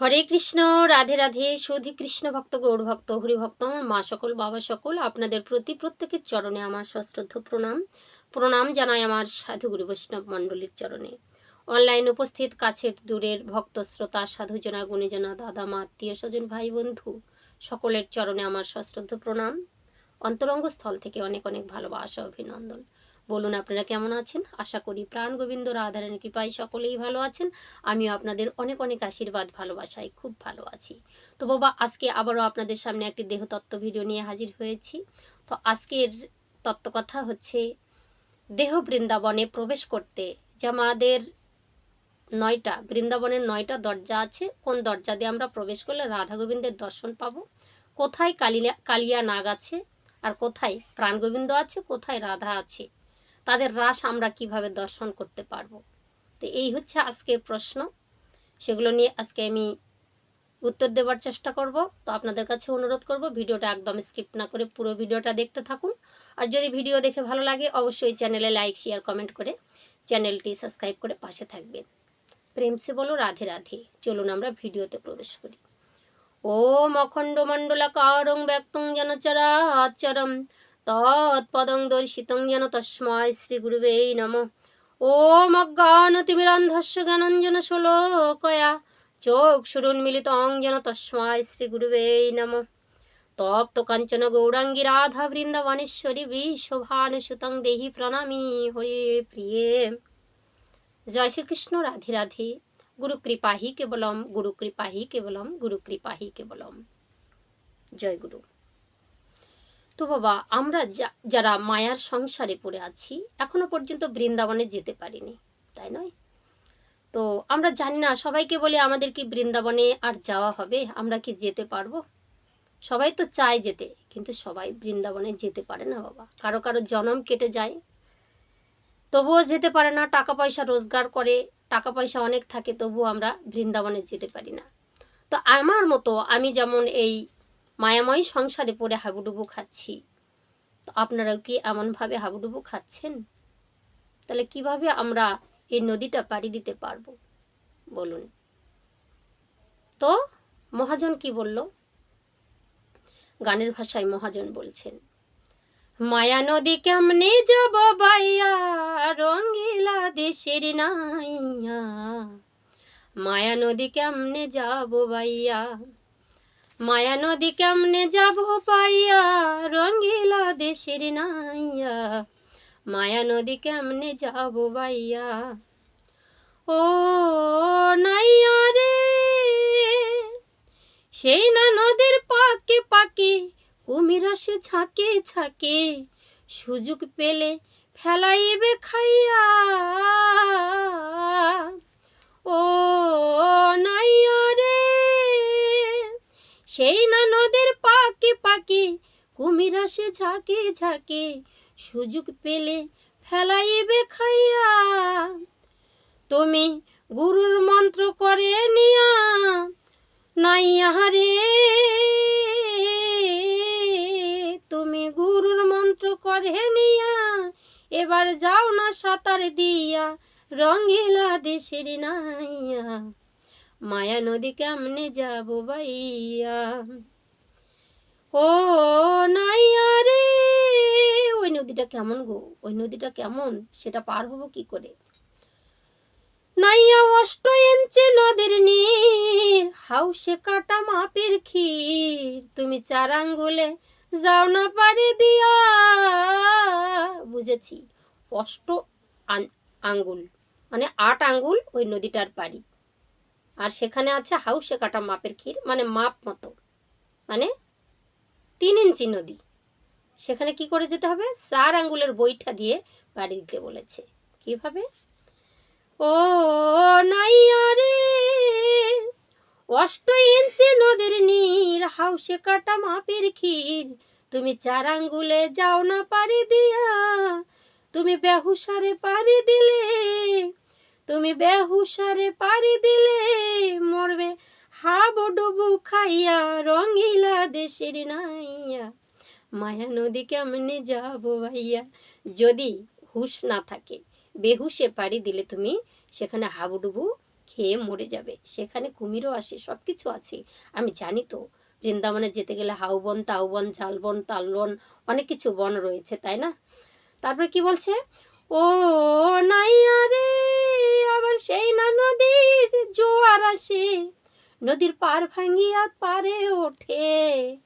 হরে কৃষ্ণ, রাধে রাধে, সুধী কৃষ্ণ ভক্ত, গৌর ভক্ত, হরি ভক্ত আমার মা সকল, বাবা সকল, আপনাদের প্রতি প্রত্যেকের চরণে আমার সশ্রদ্ধ প্রণাম। প্রণাম জানাই আমার সাধুগুরু বৈষ্ণব মণ্ডলীর চরণে। অনলাইন উপস্থিত, কাছের দূরের ভক্ত, শ্রোতা, সাধুজনা, গুণীজনা, দাদা, মা, আত্মীয়, স্বজন, ভাই, বন্ধু, সকলের চরণে আমার সশ্রদ্ধ প্রণাম। অন্তরঙ্গ স্থল থেকে অনেক অনেক ভালোবাসা, অভিনন্দন। বলুন, আপনারা কেমন আছেন? আশা করি প্রাণ গোবিন্দ রাধারানী কৃপায় সকলেই ভালো আছেন। আমিও আপনাদের অনেক অনেক আশীর্বাদ, ভালোবাসায় খুব ভালো আছি। তো বাবা, আজকে আবারও আপনাদের সামনে একটি দেহতত্ত্ব ভিডিও নিয়ে হাজির হয়েছি। তো আজকের তত্ত্বকথা হচ্ছে, দেহ বৃন্দাবনে প্রবেশ করতে যে আমাদের নয়টা, বৃন্দাবনের নয়টা দরজা আছে। কোন দরজা দিয়ে আমরা প্রবেশ করলে রাধা গোবিন্দের দর্শন পাবো? কোথায় কালিয়া কালিয়া নাগ আছে? আর কোথায় প্রাণ গোবিন্দ আছে? কোথায় রাধা আছে? তাদের রাস আমরা কীভাবে দর্শন করতে পারব? তো এই হচ্ছে আজকের প্রশ্ন। সেগুলো নিয়ে আজকে আমি উত্তর দেওয়ার চেষ্টা করব। তো আপনাদের কাছে অনুরোধ করব, ভিডিওটা একদম স্কিপ না করে পুরো ভিডিওটা দেখতে থাকুন। আর যদি ভিডিও দেখে ভালো লাগে, অবশ্যই চ্যানেলে লাইক, শেয়ার, কমেন্ট করে চ্যানেলটি সাবস্ক্রাইব করে পাশে থাকবেন। প্রেম সে বলো, রাধে রাধে। চলুন আমরা ভিডিওতে প্রবেশ করি। ও মখণ্ড মণ্ডলাকারং ব্যক্তং যেন চরাচরম তৎপদং দর্শিতং যেন তস্ময় শ্রী গুরুবে নম। ওম অজ্ঞানতিমিরন্ধস্য জ্ঞানঞ্জন শোলকয়া চোখ সুরুন্মিলিত যেন তস্ময় শ্রী গুরুবে নম। তপ্ত কাঞ্চন গৌরাঙ্গী রাধা বৃন্দাবনেশ্বরী বৃষভানুসুতং দেহি প্রণামী হরি প্রিয়ে। জয় শ্রীকৃষ্ণ, রাধে রাধে। গুরু কৃপা হি কেবলম, গুরু কৃপা হি কেবলম, গুরু কৃপা হি কেবলম। জয় গুরু। তো বাবা, আমরা যারা মায়ার সংসারে পড়ে আছি, এখনও পর্যন্ত বৃন্দাবনে যেতে পারিনি, তাই নয়? তো আমরা জানি না, সবাইকে বলে আমাদের কি বৃন্দাবনে আর যাওয়া হবে? আমরা কি যেতে পারব? সবাই তো চায় যেতে, কিন্তু সবাই বৃন্দাবনে যেতে পারে না বাবা। কারও কারও জনম কেটে যায়, তবুও যেতে পারে না, টাকা পয়সা রোজগার করে, টাকা পয়সা অনেক থাকে, তবুও আমরা বৃন্দাবনে যেতে পারি না। তো আমার মতো আমি যেমন এই মায়াময় সংসারে পড়ে হাবুডুবু খাচ্ছি। তো আপনারাও কি এমনভাবে হাবুডুবু খাচ্ছেন? তাহলে কীভাবে আমরা এই নদীটা পাড়ি দিতে পারব? বলুন। তো মহাজন কি বলল? গানের ভাষায় মহাজন বলছেন, মায়া নদী কেমনে যাব বাইয়া রঙ্গিলা দেশের নাইয়া। মায়া নদী কেমনে যাব বাইয়া মায়া নদী কেমনে যাব পাইয়া? রঙ্গিলা দেশের নাইয়া। মায়া নদী কেমনে যাব বাইয়া ও নাইয়া রে। সেই না নদীর পাকে পাকে, কুমির আসে ছাকে ছাকে সুযোগ পেলে ফেলাইবে খাইয়া। ও নাইয়া রে। সেই না নদীর পাকে পাকে, কুমির আসে ঝাঁকে ঝাঁকে, সুযোগ পেলে ফেলাইবে খাইয়া। তুমি গুরুর মন্ত্র করে নিয়া নাইয়া রে তুমি গুরুর মন্ত্র করে নিয়া, এবার যাও না সাঁতার দিয়া রঙ্গিলা দেশের নাইয়া। মায়া নদী কেমনে যাব বাইয়া ও নাইয়া রে, ওই নদীটা কেমন গো? ওই নদীটা কেমন? সেটা পার হব কি করে? নাইয়া অষ্ট ইঞ্চি নদীর নীর, হাউসে কাটা মাপের ক্ষীর। তুমি চার আঙ্গুলে যাও না পারি দিয়া। বুঝেছি, অষ্ট আঙ্গুল মানে আট আঙ্গুল ওই নদীটার পাড়ি। আর সেখানে আছে হাউসে কাটা মাপের ক্ষীর মানে মাপ মতো। মানে তিন ইঞ্চি নদী। সেখানে কি করে যেতে হবে? চার আঙ্গুলের বইটা দিয়ে বাড়ি দিতে বলেছে। কীভাবে? ও নাইয়া রে অষ্ট ইঞ্চি নদীর নীর, হাউসে কাটা মাপের ক্ষীর। তুমি চার আঙ্গুলে যাও না পারি দিয়া, তুমি বেহুসারে পারি দিলে। তুমি বেহুসারে পারি দিলে মরবে। হাবু ডুবু খাইয়া রঙ্গিলা দেশের নাইয়া। মায়া নদী কেমনে যাব ভাইয়া? যদি হুশ না থাকে, বেহুশে পাড়ি দিলে তুমি, সেখানে হাবুডুবু খেয়ে মরে যাবে। সেখানে কুমিরও আসে সব কিছু আছে। আমি জানি তো, বৃন্দাবনে যেতে গেলে হাউবন, তাউবন, ঝালবন, তালবন, অনেক কিছু বন রয়েছে, তাই না? তারপরে কি বলছে? ও নাইয়া রে! সেই না নদীর জোয়ার আসে। নদীর পার ভাঙ্গিয়া পারে ওঠে।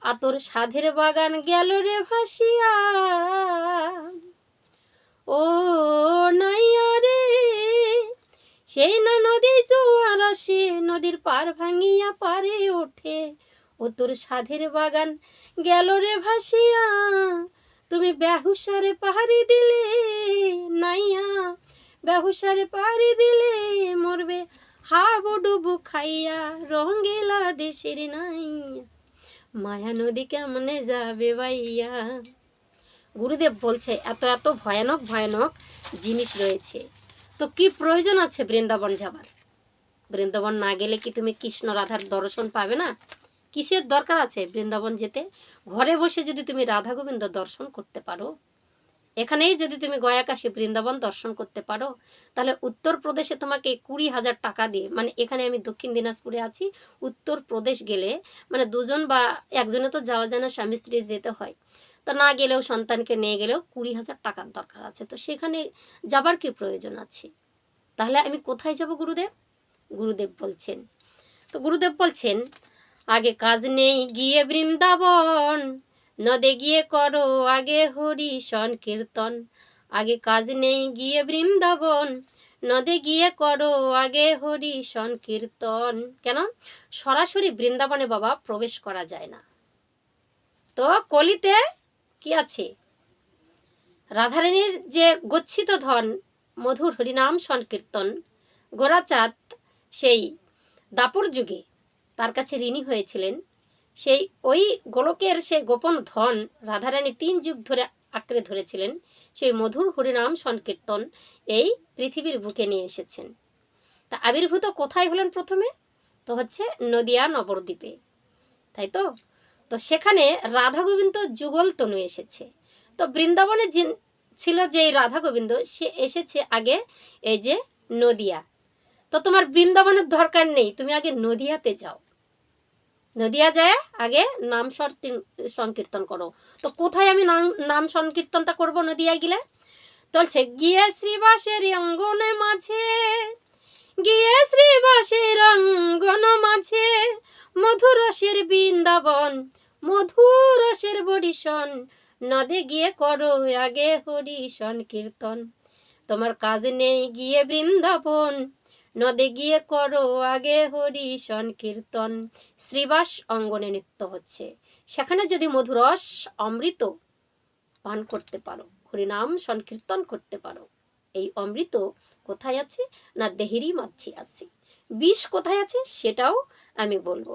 আতর সাধের বাগান গেল রে ভাসিয়া। ও নাইয়া রে, সেই না নদী জোয়ার আসে। নদীর পার ভাঙিয়া পারে ওঠে। ও তোর সাধের বাগান গেল রে ভাসিয়া। তুমি ব্যাহুসারে পাহাড়ি দিলে, নাইয়া বেহুসারে পাহাড়ি দিলে মরবে। হাবু ডুবু খাইয়া রঙ্গেলা দেশের নাইয়া। মায়া নদী কেমনে যাবে বাইয়া গুরুদেব বলছে, এত এত ভয়ানক ভয়ানক জিনিস রয়েছে। তো কি প্রয়োজন আছে বৃন্দাবন যাবার? বৃন্দাবন না গেলে কি তুমি কৃষ্ণ রাধার দর্শন পাবে না? কিসের দরকার আছে বৃন্দাবন যেতে? ঘরে বসে যদি তুমি রাধা গোবিন্দ দর্শন করতে পারো এখানেই যদি তুমি গয়াকাশী বৃন্দাবন দর্শন করতে পারো, তাহলে উত্তরপ্রদেশে তোমাকে কুড়ি হাজার টাকা দিয়ে মানে এখানে আমি দক্ষিণ দিনাজপুরে আছি, উত্তরপ্রদেশ গেলে মানে দুজন বা একজনে তো যাওয়া যায় না, স্বামী স্ত্রী যেতে হয়, তা না গেলেও সন্তানকে নিয়ে গেলেও কুড়ি হাজার টাকার দরকার আছে। তো সেখানে যাবার কি প্রয়োজন আছে? তাহলে আমি কোথায় যাব গুরুদেব? গুরুদেব বলছেন, তো গুরুদেব বলছেন, আগে কাজ নেই গিয়ে বৃন্দাবন নদে গিয়ে করো, আগে হরি কীর্তন। আগে কাজ নেই গিয়ে বৃন্দাবন নদে গিয়ে করো, আগে হরি কীর্তন। কেন? সরাসরি বৃন্দাবনে বাবা প্রবেশ করা যায় না। তো কলিতে কি আছে? রাধারানীর যে গচ্ছিত ধন, মধুর হরিনাম সংকীর্তন গোরাচাঁদ সেই দাপর যুগে তার কাছে ঋণী হয়েছিলেন। সেই ওই গোলকের সেই গোপন ধন রাধারানী তিন যুগ ধরে আঁকড়ে ধরেছিলেন। সেই মধুর হরিনাম সংকীর্তন এই পৃথিবীর বুকে নিয়ে এসেছেন। তা আবির্ভূত কোথায় হলেন প্রথমে? তো হচ্ছে নদিয়া নবদ্বীপে। তাই তো? তো সেখানে রাধা গোবিন্দ যুগল তনু এসেছে। তো বৃন্দাবনে যে ছিল যে রাধা গোবিন্দ সে এসেছে আগে এই যে নদিয়া। তো তোমার বৃন্দাবনের দরকার নেই, তুমি আগে নদিয়াতে যাও। নদিয়া যায়, আগে নাম সংকীর্তন করো। তো কোথায় আমি নাম নাম সংকীর্তনটা করব নদিয়ায় গেলে? চলছে, গিয়ে শ্রীবাসের অঙ্গনে মাঝে, গিয়ে শ্রীবাসের অঙ্গন মাঝে, মধুরসের বৃন্দাবন, মধুরসের বরিশন নদে গিয়ে করো আগে হরিশন কীর্তন তোমার কাজ নেই গিয়ে বৃন্দাবন নদে গিয়ে করো আগে হরিশন কীর্তন। শ্রীবাস অঙ্গনে নৃত্য হচ্ছে। সেখানে যদি মধুরস অমৃত পান করতে পারো, হরিনাম সংকীর্তন করতে পারো, এই অমৃত কোথায় আছে না দেহেরই মাঝে আছে? বিষ কোথায় আছে সেটাও আমি বলব।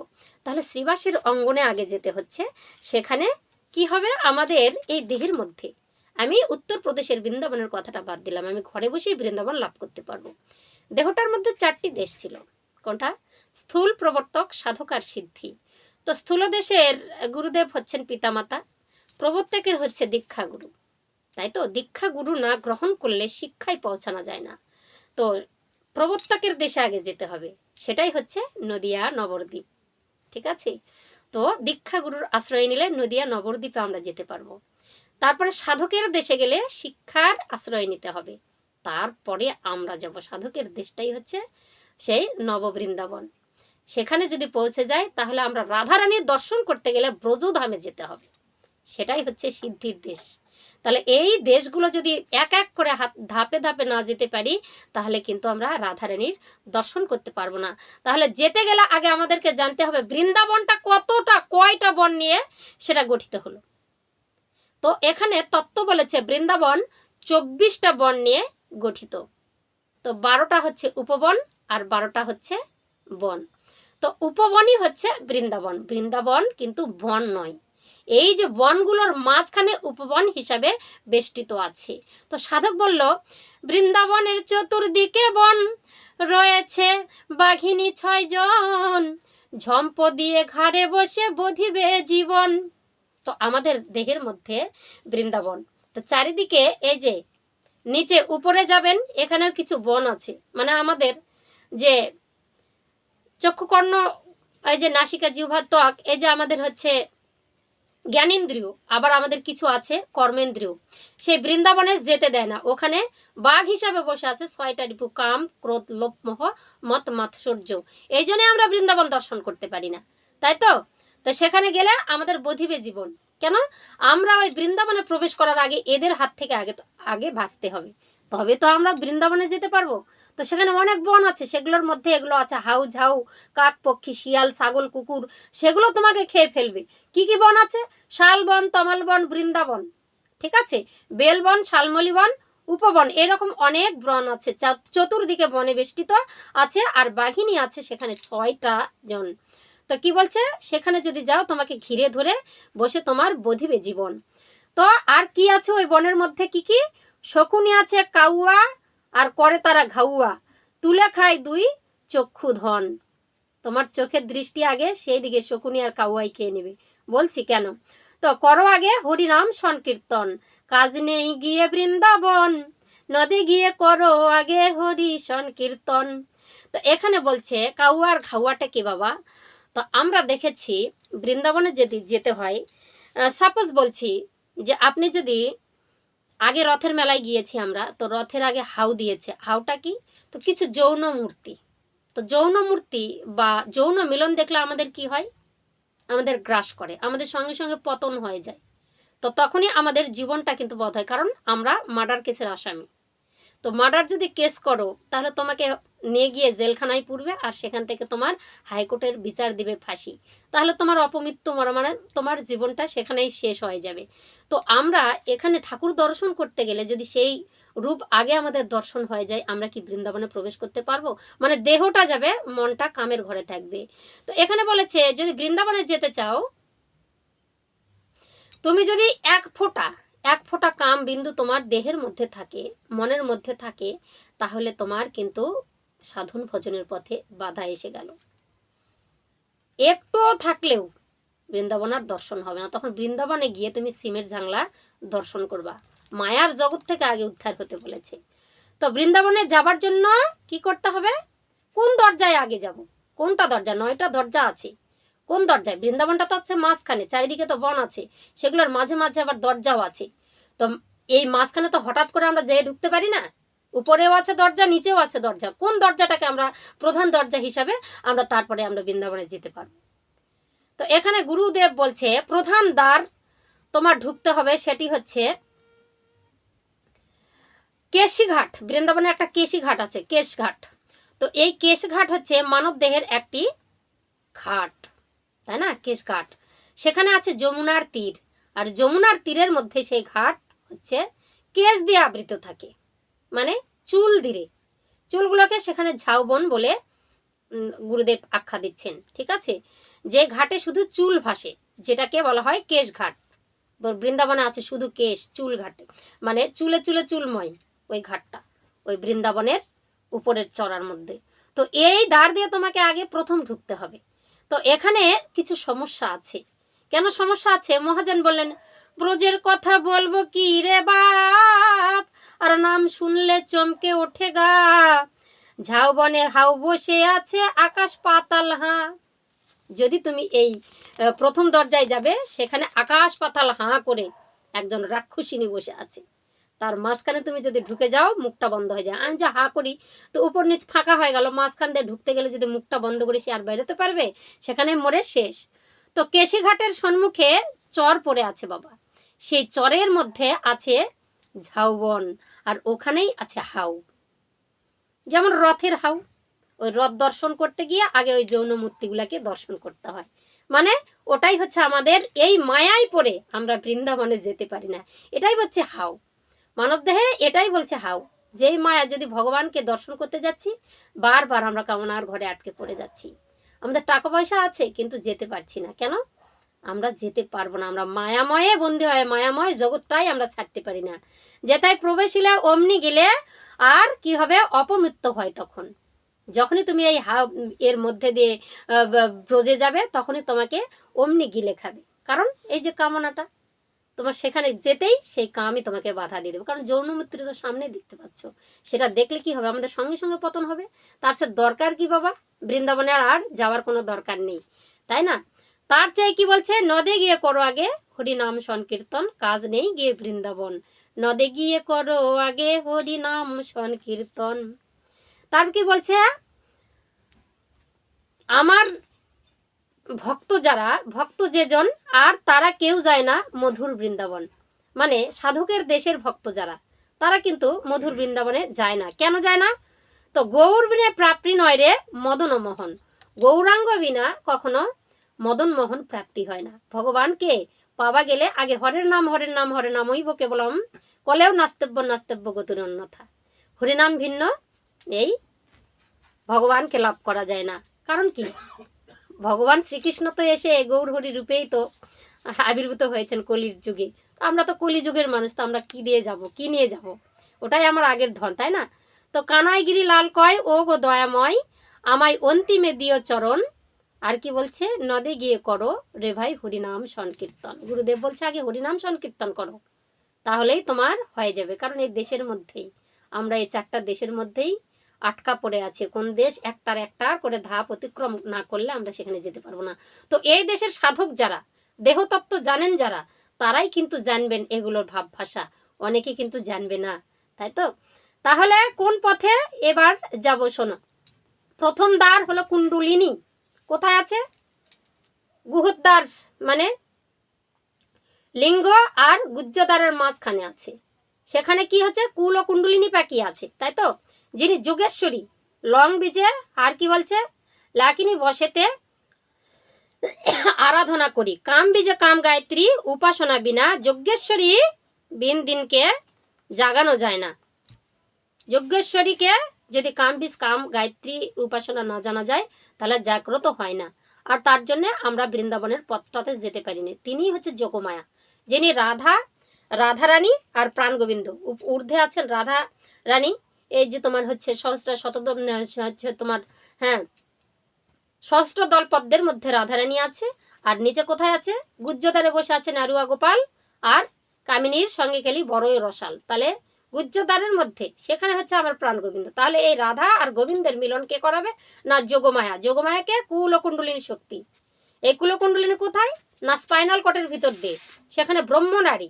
তাহলে শ্রীবাসের অঙ্গনে আগে যেতে হচ্ছে। সেখানে কি হবে আমাদের এই দেহের মধ্যে? আমি উত্তরপ্রদেশের বৃন্দাবনের কথাটা বাদ দিলাম। আমি ঘরে বসেই বৃন্দাবন লাভ করতে পারব। দেহটার মধ্যে চারটি দেশ ছিল। কোনটা? স্থূল প্রবর্তক সাধকার সিদ্ধি। তো স্থূল দেশের গুরুদেব হচ্ছেন পিতামাতা, প্রবর্তকের হচ্ছে দীক্ষা গুরু তাই তো? দীক্ষা গুরু না গ্রহণ করলে শিক্ষায় পৌঁছানো যায় না। তো প্রবর্তকের দেশে আগে যেতে হবে। সেটাই হচ্ছে নদিয়া নবদ্বীপ। ঠিক আছে? তো দীক্ষা গুরুর আশ্রয় নিলে নদিয়া নবদ্বীপে আমরা যেতে পারব। তারপরে সাধকের দেশে গেলে শিক্ষার আশ্রয় নিতে হবে। তারপরে আমরা যাব সাধকের দেশটাই হচ্ছে সেই নববৃন্দাবন। সেখানে যদি পৌঁছে যায় তাহলে আমরা রাধারানীর দর্শন করতে গেলে ব্রজধামে যেতে হবে। সেটাই হচ্ছে সিদ্ধির দেশ। তাহলে এই দেশগুলো যদি এক এক করে হাত, ধাপে ধাপে না যেতে পারি, তাহলে কিন্তু আমরা রাধারানীর দর্শন করতে পারব না। তাহলে যেতে গেলে আগে আমাদেরকে জানতে হবে বৃন্দাবনটা কতটা, কয়টা বন নিয়ে সেটা গঠিত হলো। তো এখানে তত্ত্ব বলেছে বৃন্দাবন চব্বিশটা বন নিয়ে গঠিত। তো বারোটা হচ্ছে উপবন আর বারোটা হচ্ছে বন। তো উপবনই হচ্ছে বৃন্দাবন। বৃন্দাবন কিন্তু বন নয়। এই যে বনগুলোর মাঝখানে উপবন হিসাবে বেষ্টিত আছে। তো সাধক বলল, বৃন্দাবনের চতুর্দিকে বন রয়েছে, বাঘিনী ছয়জন। ঝম্প দিয়ে ঘাড়ে বসে বধিবে জীবন। তো আমাদের দেহের মধ্যে বৃন্দাবন। তো চারিদিকে এই যে নিচে উপরে যাবেন, এখানেও কিছু বন আছে। মানে আমাদের যে চক্ষুকর্ণ, এই যে নাসিকা জিহ্বা ত্বক, এই যে আমাদের হচ্ছে জ্ঞানেন্দ্রিয়, আবার আমাদের কিছু আছে কর্মেন্দ্রিয়। সেই বৃন্দাবনে যেতে দেয় না। ওখানে বাঘ হিসাবে বসে আছে, ছয়টা রিপু, কাম, ক্রোধ লোভ মোহ, মত মাৎসর্য এই জন্য আমরা বৃন্দাবন দর্শন করতে পারি না। তাই তো? তো সেখানে গেলে আমাদের বধিবে জীবন। কেন? আমরা ওই বৃন্দাবনে প্রবেশ করার আগে এদের হাত থেকে আগে আগে বাঁচতে হবে। তবে তো আমরা বৃন্দাবনে যেতে পারব। তো সেখানে অনেক বন আছে। সেগুলোর মধ্যে এগুলো আছে। হাউ ঝাউ, কাক পক্ষী, শিয়াল, ছাগল, কুকুর, সেগুলো তোমাকে খেয়ে ফেলবে। কি কি বন আছে? শাল বন, তমাল বন, বৃন্দাবন। ঠিক আছে? বেলবন শালমলি বন, উপবন। এরকম অনেক বন আছে। চতুর্দিকে বনে বেষ্টিত আছে। আর বাঘিনী আছে সেখানে ছয়টা জন। তো কি বলছে? সেখানে যদি যাও, তোমাকে ঘিরে ধরে বসে তোমার বধিবে জীবন। তো আর কি আছে ওই বনের মধ্যে? কি কি? শকুনি আছে, কাউয়া, আর করে তারা ঘাউয়া। তুলে খায় দুই চক্ষু ধন। তোমার চোখের দৃষ্টি আগে, সেই দিকে শকুনি আর কাউয়াই খেয়ে নেবে। বলছি কেন? তো করো আগে হরিনাম সংকীর্তন। কাজ নেই গিয়ে বৃন্দাবন, নদী গিয়ে করো আগে হরি সংকীর্তন। তো এখানে বলছে কাউয়া আর ঘাউয়াটা কি বাবা? তো আমরা দেখেছি বৃন্দাবনে যদি যেতে হয় সাপোজ বলছি যে আপনি যদি আগে রথের মেলায় গিয়েছি আমরা, তো রথের আগে হাউ দিয়েছে। হাউটা কি? তো কিছু যৌন মূর্তি। তো যৌন মূর্তি বা যৌন মিলন দেখলে আমাদের কি হয়? আমাদের গ্রাস করে, আমাদের সঙ্গে সঙ্গে পতন হয়ে যায়। তো তখনই আমাদের জীবনটা কিন্তু বধ হয় কারণ আমরা মার্ডার কেসের আসামি। তো মার্ডার যদি কেস করো, তাহলে তোমাকে নিয়ে গিয়ে জেলখানায় পুরবে আর সেখান থেকে তোমার হাইকোর্টের বিচার দিবে ফাঁসি। তাহলে তোমার অপমৃত্যু মানে তোমার জীবনটা সেখানেই শেষ হয়ে যাবে। তো আমরা এখানে ঠাকুর দর্শন করতে গেলে যদি সেই রূপ আগে আমাদের দর্শন হয়ে যায়, আমরা কি বৃন্দাবনে প্রবেশ করতে পারব? মানে দেহটা যাবে, মনটা কামের ঘরে থাকবে। তো এখানে বলেছে, যদি বৃন্দাবনে যেতে চাও, তুমি যদি এক ফোঁটা এক ফোঁটা কাম বিন্দু তোমার দেহের মধ্যে থাকে, মনের মধ্যে থাকে, তাহলে তোমার কিন্তু সাধন ভজনের পথে বাধা এসে গেল। একটুও থাকলেও বৃন্দাবনার দর্শন হবে না। তখন বৃন্দাবনে গিয়ে তুমি সিমের জাংলা দর্শন করবা। মায়ার জগৎ থেকে আগে উদ্ধার হতে বলেছে। তো বৃন্দাবনে যাবার জন্য কি করতে হবে? কোন দরজায় আগে যাব? কোনটা দরজা? নয়টা দরজা আছে। কোন দরজায়? বৃন্দাবনটা তো হচ্ছে মাঝখানে, চারিদিকে তো বন আছে, সেগুলোর মাঝে মাঝে আবার দরজাও আছে। তো এই মাঝখানে তো হঠাৎ করে আমরা যেয়ে ঢুকতে পারি না? উপরেও আছে দরজা, নিচেও আছে দরজা। কোন দরজাটাকে আমরা প্রধান দরজা হিসাবে আমরা তারপরে আমরা বৃন্দাবনে যেতে পারব? তো এখানে গুরুদেব বলছে, প্রধান দ্বার তোমার ঢুকতে হবে, সেটি হচ্ছে কেশিঘাট। বৃন্দাবনে একটা কেশিঘাট আছে, কেশঘাট। তো এই কেশঘাট হচ্ছে মানব দেহের একটি ঘাট। তাই না? কেশঘাট সেখানে আছে যমুনার তীর। আর যমুনার তীরের মধ্যে সেই ঘাট হচ্ছে কেশ দিয়ে আবৃত থাকে। মানে চুল দিয়ে চুলগুলোকে সেখানে ঝাউবন বলে গুরুদেব আখ্যা দিচ্ছেন। ঠিক আছে? যে ঘাটে শুধু চুল ভাসে, যেটাকে বলা হয় কেশ ঘাট। বৃন্দাবনে আছে শুধু কেশ, চুল ঘাটে। মানে চুলে চুলে চুলময় ওই ঘাটটা, ওই বৃন্দাবনের উপরের চড়ার মধ্যে। তো এই দ্বার দিয়ে তোমাকে আগে প্রথম ঢুকতে হবে। তো এখানে কিছু সমস্যা আছে। কেন সমস্যা আছে? মহাজন বললেন, ব্রজের কথা বলব কি রে বাপ? আর নাম শুনলে চমকে ওঠে গা। ঝাউ বনে হাউ বসে আছে আকাশ পাতাল, হাঁ। যদি তুমি এই প্রথম দরজায় যাবে, সেখানে আকাশ পাতাল হাঁ করে একজন রাক্ষসিনী বসে আছে। তার মাঝখানে তুমি যদি ঢুকে যাও, মুখটা বন্ধ হয়ে যায়। আমি যা হা করি, তো উপর নিচ ফাঁকা হয়ে গেল। মাঝখান দিয়ে ঢুকতে গেলে যদি মুখটা বন্ধ করি, সে আর বেরোতে পারবে? সেখানে মরে শেষ। তো কেশিঘাটের সম্মুখে চর পড়ে আছে বাবা। সেই চরের মধ্যে আছে ঝাউবন, আর ওখানেই আছে হাউ। যেমন রথের হাউ। ওই রথ দর্শন করতে গিয়ে আগে ওই যৌন মূর্তিগুলাকে দর্শন করতে হয়। মানে ওটাই হচ্ছে আমাদের, এই মায়ায় পড়ে আমরা বৃন্দাবনে যেতে পারি না। এটাই হচ্ছে হাউ। মানবদেহে এটাই বলছে হাউ যেই মায়া যদি ভগবানকে দর্শন করতে যাচ্ছি, বারবার আমরা কামনার ঘরে আটকে পড়ে যাচ্ছি। আমাদের টাকা পয়সা আছে, কিন্তু যেতে পারছি না। কেন? আমরা যেতে পারব না। আমরা মায়াময়ে বন্দি হয়, মায়াময় জগৎটাই আমরা ছাড়তে পারি না। যেটাই প্রবেশিলে অমনি গেলে আর কি হবে? অপমৃত্যু হয় তখন। যখনই তুমি এই হা এর মধ্যে দিয়ে ব্রজে যাবে, তখনই তোমাকে অমনি গিলে খাবে। কারণ এই যে কামনাটা তোমার সেখানে যেতেই সেই কামই তোমাকে বাধা দিয়ে দেবে। কারণ যৌন মৃত্যু তো সামনে দেখতে পাচ্ছ। সেটা দেখলে কি হবে? আমাদের সঙ্গে সঙ্গে পতন হবে। তার সে দরকার কি বাবা? বৃন্দাবনে আর যাওয়ার কোনো দরকার নেই। তাই না? তার চেয়ে কি বলছে? নদে গিয়ে করো আগে। হরি নাম সংকীর্তন, কাজ নেই গিয়ে বৃন্দাবন। নদে গিয়ে করো আগে হরি নাম সংকীর্তন। তার কি বলছে? আমার ভক্ত যারা, ভক্ত যেজন, আর তারা কেউ যায় না মধুর বৃন্দাবন। মানে সাধকের দেশের ভক্ত যারা, তারা কিন্তু মধুর বৃন্দাবনে যায় না। কেন যায় না? তো গৌর বিনে প্রাপ্তি নয় রে মদন মোহন। গৌরাঙ্গ বিনা কখনো মদন মোহন প্রাপ্তি হয় না। ভগবানকে পাওয়া গেলে আগে হরের নাম হরের নাম হরের নাম ওইব কেবলম। কলেও নাস্তব্য, নাস্তেব্য গতির অন্যথা। হরিনাম ভিন্ন, এই ভগবানকে লাভ করা যায় না। কারণ কি? ভগবান শ্রীকৃষ্ণ তো এসে গৌর হরি রূপেই তো আবির্ভূত হয়েছেন কলির যুগে। তো আমরা তো কলি যুগের মানুষ, তো আমরা কি দিয়ে যাব, কি নিয়ে যাব? ওটাই আমার আগের ধন, তাই না? তো কানাইগিরি লাল কয় ও গো দয়াময়, আমায় অন্তিমে দিও চরণ। আর কি বলছে? নদে গিয়ে করো রে ভাই হরিনাম সংকীর্তন। গুরুদেব বলছে, আগে হরিনাম সংকীর্তন করো, তাহলেই তোমার হয়ে যাবে। কারণ এই দেশের মধ্যেই, আমরা এই চারটা দেশের মধ্যেই আটকা পড়ে আছে। কোন দেশ একটার একটার করে ধাপ অতিক্রম না করলে আমরা সেখানে যেতে পারব না। তো এই দেশের সাধক যারা, দেহতত্ত্ব জানেন যারা, তারাই কিন্তু জানবেন এগুলোর ভাব ভাষা অনেকে কিন্তু জানবে না, তাই তো? তাহলে কোন পথে এবার যাব শোনো। প্রথম দ্বার হলো কুণ্ডলিনী। কোথায় আছে? গুহদ্বার মানে লিঙ্গ আর গুজ্জদ্বারের মাঝখানে আছে। সেখানে কি হচ্ছে? কুল ও কুণ্ডলিনী পাখি আছে, তাই তো? যিনি যোগেশ্বরী, লং বীজে আর কি বলছে? লাকিনী বসেতে আরাধনা করি। কাম বীজে কাম গায়ত্রী, উপাসনা বিনা যজ্ঞেশ্বরী বিন দিনকে জাগানো যায় না। যজ্ঞেশ্বরীকে যদি কাম বীজ কাম গায়ত্রী, উপাসনা না জানা যায়, তাহলে জাগ্রত হয় না। আর তার জন্য আমরা বৃন্দাবনের পথটাতে যেতে পারিনি। তিনিই হচ্ছে যোগমায়া, যিনি রাধা, রাধারানী আর প্রাণ গোবিন্দ। ঊর্ধ্বে আছেন রাধা রানী। এই যে তোমার হচ্ছে সহস্র শতদম হচ্ছে তোমার হ্যাঁ ষষ্ঠ দল পদ্মের মধ্যে রাধারানী আছে, আর নিচে কোথায় আছে? গুজ্জদারে বসে আছে নারুয়া গোপাল আর কামিনীর সঙ্গে খেলি বড়ই রসাল। তাহলে গুজ্জদারের মধ্যে, সেখানে হচ্ছে আমার প্রাণ গোবিন্দ। তাহলে এই রাধা আর গোবিন্দের মিলন কে করাবে? না যোগমায়া? যোগমায়াকে কুলকুণ্ডলিনী শক্তি। এই কুলকুণ্ডলিনী কোথায়? না স্পাইনাল কটের ভিতর দিয়ে। সেখানে ব্রহ্মনারী।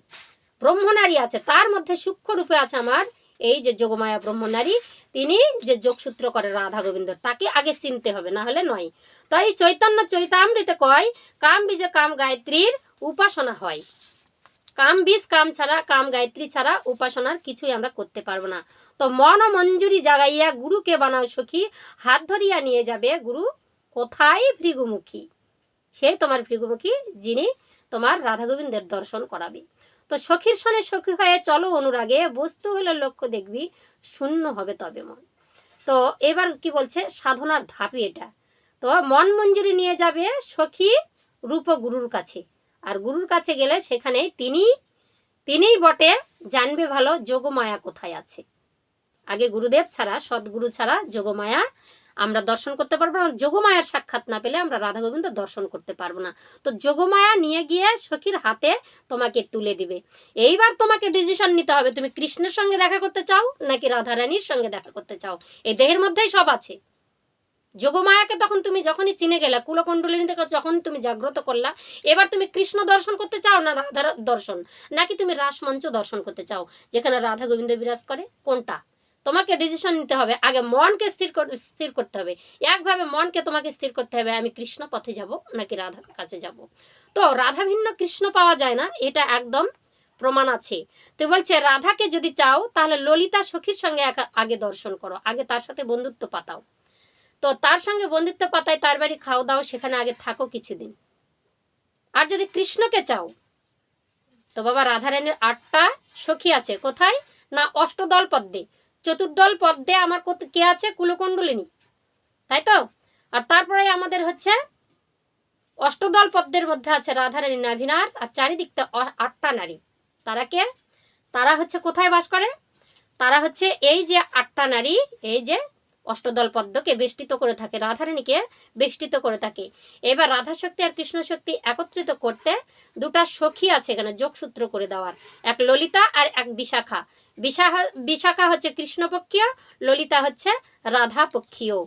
ব্রহ্মনারী আছে। তার মধ্যে সূক্ষ্ম রূপে আছে আমার এই যে যোগমায়া ব্রহ্মনারী, তিনি যে যোগসূত্র করে রাধা গোবিন্দ, তাকে আগে চিনতে হবে, না হলে নয়। তাই চৈতন্য চৈতামৃতে কয়, কাম বীজে, কাম গায়ত্রীর উপাসনা হয়। কাম বীজ, কাম ছাড়া, কাম গায়ত্রী ছাড়া উপাসনার কিছুই আমরা করতে পারব না। তো মন মঞ্জুরি জাগাইয়া গুরুকে বানাও সখী, হাত ধরিয়া নিয়ে যাবে গুরু, কোথায় ভৃগুমুখী? সে তোমার ভৃগুমুখী, যিনি তোমার রাধা গোবিন্দের দর্শন করাবে। তো সখীর সনে সখী হয়ে চলো অনুরাগে, বস্তু হলে লক্ষ্য দেখবি, শূন্য হবে তবে মন। তো এবার কি বলছে? সাধনার ধাপই এটা। তো মন মঞ্জুরি নিয়ে যাবে সখী রূপ গুরুর কাছে। আর গুরুর কাছে গেলে সেখানে তিনি, তিনিই বটে, জানবে ভালো যোগমায়া কোথায় আছে। আগে গুরুদেব ছাড়া, সদ্গুরু ছাড়া যোগমায়া আমরা দর্শন করতে পারব না, যোগমায়ার সাক্ষাৎ না পেলে আমরা রাধা গোবিন্দ দর্শন করতে পারব না। তো যোগমায়া নিয়ে গিয়ে সখীর হাতে তোমাকে তুলে দিবে। এইবার তোমাকে ডিসিশন নিতে হবে, তুমি কৃষ্ণের সঙ্গে দেখা করতে চাও নাকি রাধারানীর সঙ্গে দেখা করতে চাও? এই দেহের মধ্যেই সব আছে। যোগমায়াকে তখন তুমি যখনই চিনে গেলা কুলকুণ্ডলিনী থেকে যখন তুমি জাগ্রত করলা, এবার তুমি কৃষ্ণ দর্শন করতে চাও না রাধার দর্শন? নাকি তুমি রাসমঞ্চ দর্শন করতে চাও, যেখানে রাধা গোবিন্দ বিরাজ করে? কোনটা? তোমাকে ডিসিশন নিতে হবে। আগে মনকে স্থির স্থির করতে হবে। একভাবে মনকে তোমাকে স্থির করতে হবে, আমি কৃষ্ণ পথে যাব নাকি রাধার কাছে যাব। তো রাধা ভিন্ন কৃষ্ণ পাওয়া যায় না, এটা একদম প্রমাণ আছে। তো বলছে, রাধাকে যদি চাও, তাহলে ললিতা সখীর সঙ্গে আগে দর্শন করো, আগে তার সাথে বন্ধুত্ব পাতাও। তো তার সঙ্গে বন্ধুত্ব পাতায় তার বাড়ি খাও দাও, সেখানে আগে থাকো কিছুদিন। আর যদি কৃষ্ণকে চাও, তো বাবা রাধারানীর আটটা সখী আছে, কোথায়? না অষ্টদল পদ্মে। চতুর্দল পদ্মে আমার কে আছে? কুলকুণ্ডলিনী। তাই তো? আর তারপরে আমাদের হচ্ছে অষ্টদল পদ্মের মধ্যে আছে রাধারানী নাভিনার আর চারিদিকটা আটটা নারী। তারা কে? তারা হচ্ছে কোথায় বাস করে? তারা হচ্ছে এই যে আটটা নারী, এই যে অষ্টদল পদ্মকে বেষ্টিত করে থাকে, রাধারানীকে বেষ্টিত করে থাকে। এবার রাধা শক্তি আর কৃষ্ণ শক্তি একত্রিত করতে দুটা সখী আছে এখানে যোগসূত্র করে দেওয়ার। এক ললিতা আর এক বিশাখা। বিশাখা বিশাখা হচ্ছে কৃষ্ণপক্ষীয়, ললিতা হচ্ছে রাধা পক্ষীয়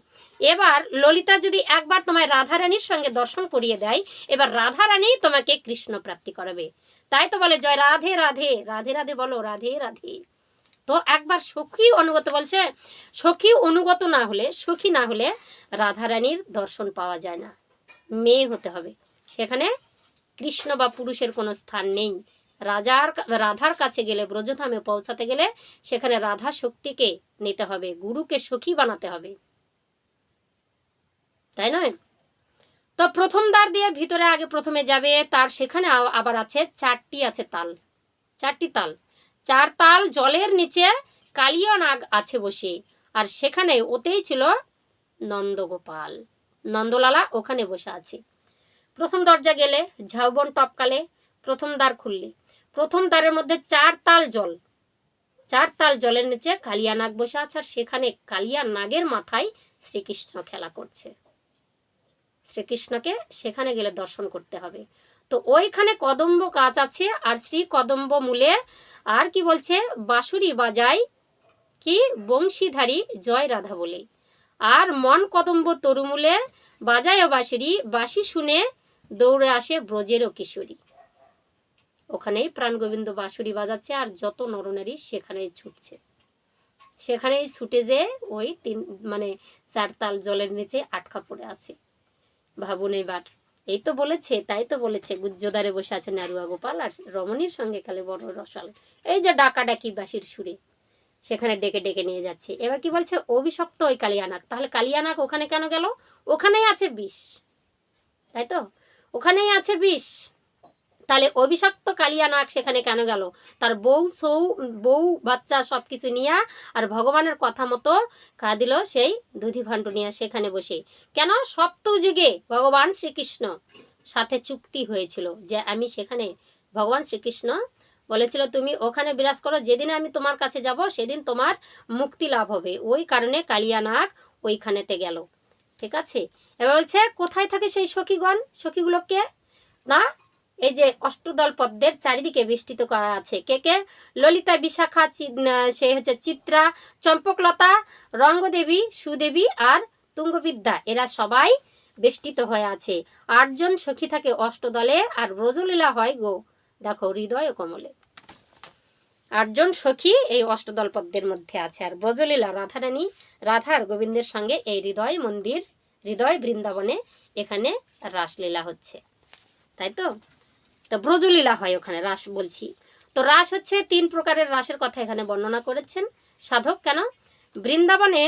এবার ললিতা যদি একবার তোমায় রাধারানীর সঙ্গে দর্শন করিয়ে দেয়, এবার রাধারানী তোমাকে কৃষ্ণ প্রাপ্তি করাবে। তাই তো বলে, জয় রাধে রাধে রাধে রাধে বলো, রাধে রাধে। তো একবার সখী অনুগত বলছে, সখী অনুগত না হলে, সখী না হলে রাধারানীর দর্শন পাওয়া যায় না। মেয়ে হতে হবে। সেখানে কৃষ্ণ বা পুরুষের কোনো স্থান নেই। রাজার রাধার কাছে গেলে, ব্রজধামে পৌঁছাতে গেলে সেখানে রাধা শক্তিকে নিতে হবে, গুরুকে সখী বানাতে হবে। তাই নয়? তো প্রথম দ্বার দিয়ে ভিতরে আগে প্রথমে যাবে, তার সেখানে আবার আছে চারটি আছে তাল। চারটি তাল। চার তাল জলের নিচে কালিয়া নাগ আছে বসে। আর সেখানে ওতেই ছিল নন্দগোপাল। নন্দলালা ওখানে বসে আছে। প্রথম দরজা গেলে, ঝাউবন টপকালে, প্রথম দ্বার খুললে। প্রথম দ্বারের মধ্যে চার তাল জল। চার তাল জলের নিচে কালিয়া নাগ বসে আছে, আর সেখানে কালিয়া নাগের মাথায় শ্রীকৃষ্ণ খেলা করছে। শ্রীকৃষ্ণকে সেখানে গেলে দর্শন করতে হবে। তো ওইখানে কদম্ব গাছ আছে, আর শ্রী কদম্ব মূলে আর কি বলছে? বাঁশুরি বাজায় কি? বংশীধারী জয় রাধা বলে। আর মন কদম্ব তরুমূলে বাজায় বাঁশুরি, বাঁশি শুনে দৌড়ে আসে ব্রজেরও কিশোরী। ওখানেই প্রাণ গোবিন্দ বাঁশুরি বাজাচ্ছে আর যত নরনারী সেখানেই ছুটছে। সেখানেই ছুটে যে ওই তিন মানে চার তাল জলের নিচে আটকা পড়ে আছে। ভাবুন এবার। এই তো বলেছে, তাই তো বলেছে। গুজ্জদারে বসে আছে নারুয়া গোপাল আর রমণীর সঙ্গে কালে বড় রসাল। এই যে ডাকা ডাকি বাসির সুরে, সেখানে ডেকে ডেকে নিয়ে যাচ্ছে। এবার কি বলছে, অভিশপ্ত ওই কালিয়ানাক। তাহলে কালিয়ানাক ওখানে কেন গেল? ওখানেই আছে বিষ, তাই তো? ওখানেই আছে বিষ। তাহলে অভিশপ্ত কালিয়ানাক সেখানে কেন গেল? তার বউ, সৌ, বউ, বাচ্চা সব কিছু নিয়ে আর ভগবানের কথা মতো খা দিল সেই দুধি নিয়ে সেখানে বসে কেন? সপ্ত যুগে ভগবান শ্রীকৃষ্ণ সাথে চুক্তি হয়েছিল যে আমি সেখানে ভগবান শ্রীকৃষ্ণ বলেছিল, তুমি ওখানে বিরাজ করো, যেদিন আমি তোমার কাছে যাব, সেদিন তোমার মুক্তি লাভ হবে। ওই কারণে কালিয়া কালিয়ানাগ ওইখানেতে গেল। ঠিক আছে? এবার বলছে, কোথায় থাকে সেই সখীগণ? সখীগুলোকে না এই যে অষ্টদল পদ্মের চারিদিকে বেষ্টিত করা আছে। কে কে? ললিতা বিশাখা সে হচ্ছে চিত্রা, চম্পকলতা, রঙ্গদেবী, সুদেবী আর তুঙ্গবিদ্যা। এরা সবাই বেষ্টিত হয়ে আছে। আটজন সখী থাকে অষ্টদলে আর ব্রজলীলা হয় গো, দেখো হৃদয় ও কমলে। আটজন সখী এই অষ্টদল পদ্মের মধ্যে আছে। আর ব্রজলীলা, রাধারানী, রাধা আর গোবিন্দের সঙ্গে এই হৃদয় মন্দির, হৃদয় বৃন্দাবনে এখানে রাসলীলা হচ্ছে। তাই তো? তো ব্রজলীলা হয় ওখানে, রাস বলছি। তো রাস হচ্ছে তিন প্রকারের রাসের কথা এখানে বর্ণনা করেছেন। সাধক কেন? বৃন্দাবনে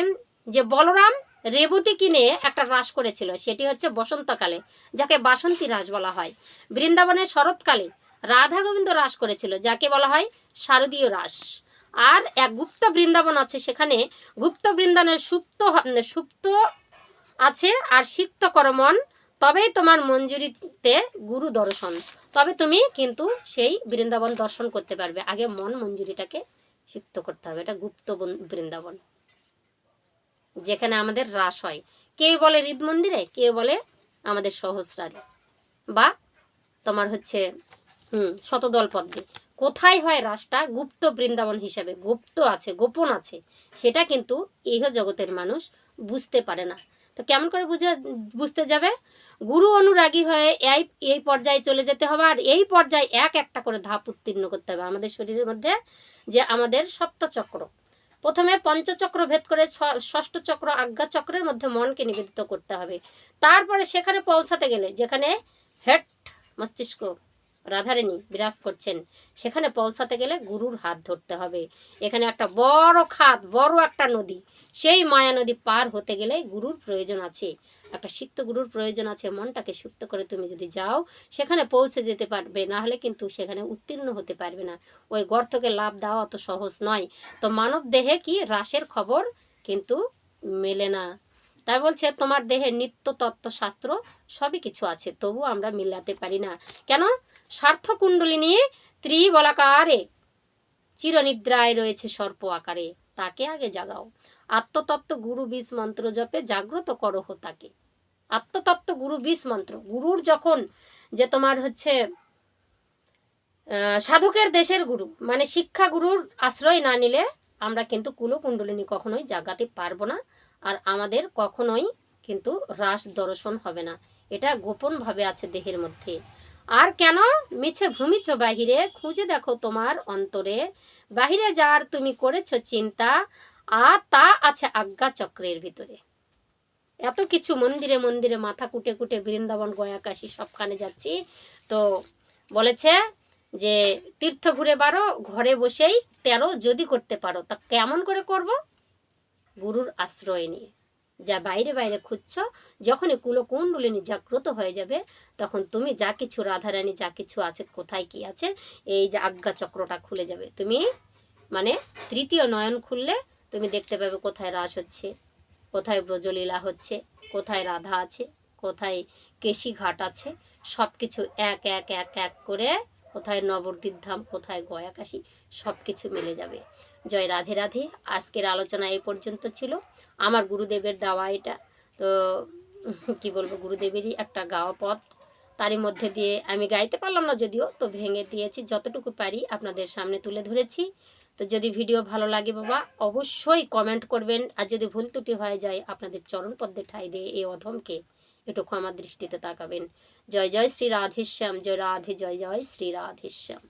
যে বলরাম রেবতী কিনে একটা রাস করেছিল, সেটি হচ্ছে বসন্তকালে, যাকে বাসন্তী রাস বলা হয়। বৃন্দাবনে শরৎকালে রাধা গোবিন্দ রাস করেছিল, যাকে বলা হয় শারদীয় রাস। আর এক গুপ্ত বৃন্দাবন আছে সেখানে, গুপ্ত বৃন্দাবনের সুপ্ত সুপ্ত আছে আর সিক্ত করমন তবেই তোমার মঞ্জুরিতে গুরু দর্শন। তবে তুমি কিন্তু সেই বৃন্দাবন দর্শন করতে পারবে। আগে মন মঞ্জুরিটাকে সিক্ত করতে হবে। এটা গুপ্ত বন- বৃন্দাবন। যেখানে আমাদের রাস হয়। কেউ বলে হৃদ মন্দিরে, কেউ বলে আমাদের সহস্রারে। বা তোমার হচ্ছে, হুম, শতদল পদ্মে। কোথায় হয় রাসটা? গুপ্ত বৃন্দাবন হিসাবে। গুপ্ত আছে, গোপন আছে। সেটা কিন্তু ইহ জগতের মানুষ বুঝতে পারে না। তো কেমন করে বুঝে, বুঝতে যাবে? গুরু অনুরাগী হয়ে এই এই পর্যায়ে চলে যেতে হবে আর এই পর্যায়ে এক একটা করে ধাপ উত্তীর্ণ করতে হবে আমাদের শরীরের মধ্যে যে আমাদের সপ্তচক্র প্রথমে পঞ্চচক্র ভেদ করে ষষ্ঠ চক্র আজ্ঞা চক্রের মধ্যে মনকে নিবেদিত করতে হবে। তারপরে সেখানে পৌঁছাতে গেলে যেখানে হেড মস্তিষ্ক রাধারানী বিরাজ করছেন। সেখানে পৌঁছাতে গেলে গুরুর হাত ধরতে হবে। এখানে একটা বড় খাত, বড় একটা নদী, সেই মায়া নদী পার হতে গেলে গুরুর প্রয়োজন আছে। একটা সিক্ত গুরুর প্রয়োজন আছে, মনটাকে সুপ্ত করে তুমি যদি যাও, সেখানে পৌঁছে যেতে পারবে, না হলে কিন্তু সেখানে উত্তীর্ণ হতে পারবে না। ওই গর্তকে লাভ দেওয়া অত সহজ নয়। তো মানব দেহে কি রাসের খবর? কিন্তু মেলে না। তাই বলছে, তোমার দেহের নিত্য তত্ত্ব শাস্ত্র সবই কিছু আছে তবু আমরা মিলাতে পারি না। কেন? স্বার্থ স্বার্থকুণ্ডলিনী ত্রিবলাকারে চিরনিদ্রায় রয়েছে সর্প আকারে। তাকে আগে জাগাও। আত্মতত্ত্ব গুরু বিষ মন্ত্র জপে জাগ্রত করহ তাকে। আত্মতত্ত্ব গুরু বিষ মন্ত্র। গুরুর যখন যে তোমার হচ্ছে সাধকের দেশের গুরু মানে শিক্ষা গুরুর আশ্রয় না নিলে আমরা কিন্তু কুলো কুণ্ডলিনী কখনোই জাগাতে পারব না। আমাদের কখনোই কিন্তু রাস দর্শন হবে না। এটা গোপনভাবে আছে দেহের মধ্যে। আর কেন? মিছে ভ্রমিছ বাহিরে, খুঁজে দেখো তোমার অন্তরে। বাহিরে যার তুমি করেছ চিন্তা, আর তা আছে আজ্ঞা চক্রের ভিতরে। এত কিছু মন্দিরে মন্দিরে মাথা কুটে কুটে বৃন্দাবন, গয়া, কাশি সবখানে যাচ্ছি। তো বলেছে যে, তীর্থ ঘুরে বারো, ঘরে বসেই তেরো যদি করতে পারো, তা কেমন করে করব? গুরুর আশ্রয় নিয়ে। যা বাইরে বাইরে খুঁজছ, যখনই কুলকুণ্ডলিনী জাগ্রত হয়ে যাবে, তখন তুমি যা কিছু রাধারানী, যা কিছু আছে, কোথায় কি আছে, এই যে আজ্ঞা চক্রটা খুলে যাবে। তুমি মানে তৃতীয় নয়ন খুললে তুমি দেখতে পাবে কোথায় রাস হচ্ছে, কোথায় ব্রজলীলা হচ্ছে, কোথায় রাধা আছে, কোথায় কেশি ঘাট আছে। সব কিছু এক এক এক এক করে কোথায় নবদ্বীপ ধাম কোথায় গয়াকাশি সব কিছু মিলে যাবে। জয় রাধে রাধে। আজকের আলোচনা এই পর্যন্ত ছিল। আমার গুরুদেবের দেওয়া এটা। তো, কি বলব, গুরুদেবেরই একটা গাওয়া পথ। তারই মধ্যে দিয়ে আমি গাইতে পারলাম না যদিও, তো ভেঙে দিয়েছি। যতটুকু পারি আপনাদের সামনে তুলে ধরেছি। তো যদি ভিডিও ভালো লাগে বাবা, অবশ্যই কমেন্ট করবেন। আর যদি ভুল ত্রুটি হয়ে যায়, আপনাদের চরণ পদ্মে ঠাই দিয়ে এই অধমকে এটুকু আমার দৃষ্টিতে তাকাবেন। জয় জয় শ্রী রাধেশ্যাম জয় রাধে জয় জয় শ্রী রাধেশ্যাম।